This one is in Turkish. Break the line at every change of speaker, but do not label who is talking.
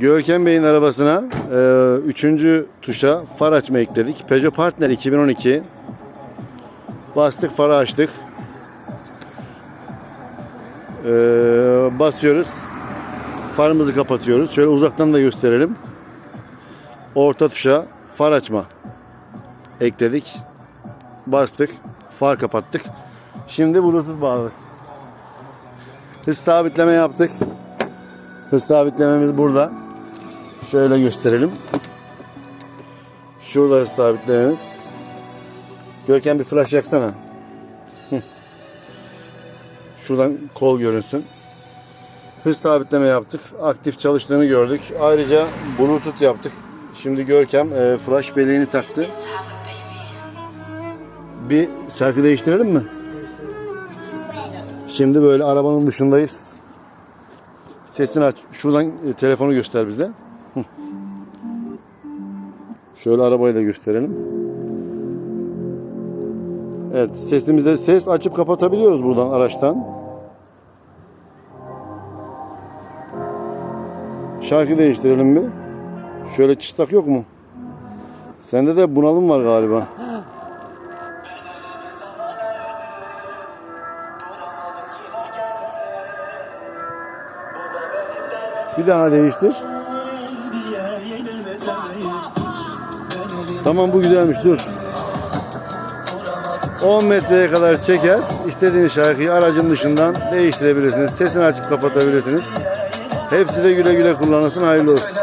Görkem Bey'in arabasına e, üçüncü tuşa far açma ekledik. Peugeot Partner 2012. Bastık farı açtık. E, basıyoruz. Farımızı kapatıyoruz. Şöyle uzaktan da gösterelim. Orta tuşa far açma ekledik. Bastık. Far kapattık. Şimdi bluetooth bağladık. Hız sabitleme yaptık. Hız sabitlememiz burada. Şöyle gösterelim. Şurada hız sabitlememiz. Görkem bir flash yaksana. Şuradan kol görünsün. Hız sabitleme yaptık. Aktif çalıştığını gördük. Ayrıca bluetooth yaptık. Şimdi Görkem e, flash beleğini taktı. Bir şarkı değiştirelim mi? Şimdi böyle arabanın dışındayız. Sesini aç. Şuradan e, telefonu göster bize. Şöyle arabayı da gösterelim. Evet, sesimizde ses açıp kapatabiliyoruz buradan araçtan. Şarkı değiştirelim mi? Şöyle çıstak yok mu? Sende de bunalım var galiba. Bir daha değiştir. Tamam bu güzelmiş dur. 10 metreye kadar çeker. İstediğiniz şarkıyı aracın dışından değiştirebilirsiniz. Sesini açıp kapatabilirsiniz. Hepsi de güle güle kullanılsın. Hayırlı olsun.